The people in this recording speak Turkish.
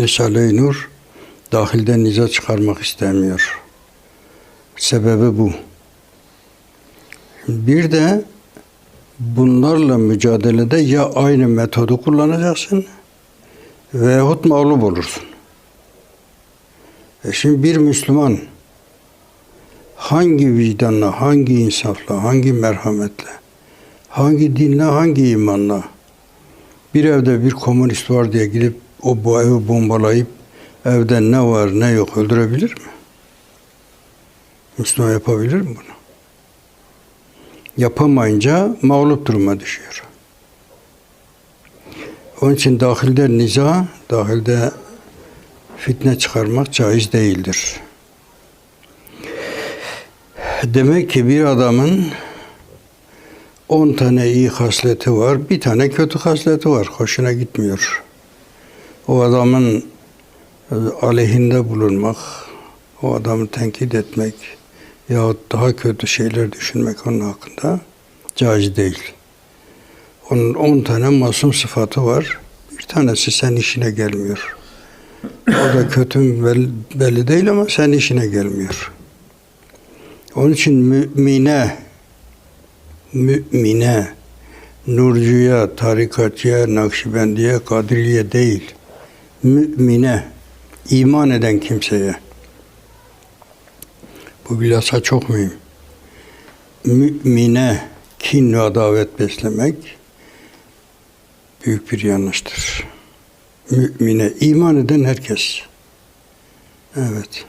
Risale-i Nur dahilden niza çıkarmak istemiyor. Sebebi bu. Bir de bunlarla mücadelede ya aynı metodu kullanacaksın veyahut mağlup olursun. E şimdi bir Müslüman hangi vicdanla, hangi insafla, hangi merhametle, hangi dinle, hangi imanla bir evde bir komünist var diye gidip o bu evi bombalayıp evde ne var ne yok öldürebilir mi? Müslüman yapabilir mi bunu? Yapamayınca mağlup duruma düşüyor. Onun için dahilde niza, dahilde fitne çıkarmak caiz değildir. Demek ki bir adamın 10 tane iyi hasleti var, bir tane kötü hasleti var. Hoşuna gitmiyor. O adamın e, aleyhinde bulunmak, o adamı tenkit etmek yahut daha kötü şeyler düşünmek onun hakkında caiz değil. Onun 10 tane masum sıfatı var. Bir tanesi sen işine gelmiyor. O da kötü belli değil ama sen işine gelmiyor. Onun için mümine, mümine, nurcuya, tarikatçıya, nakşibendiye, kadriye değil, mümine, iman eden kimseye. Bu bilhassa çok mühim. Mümine kin ve adavet beslemek büyük bir yanlıştır. Mümine, iman eden herkes. Evet.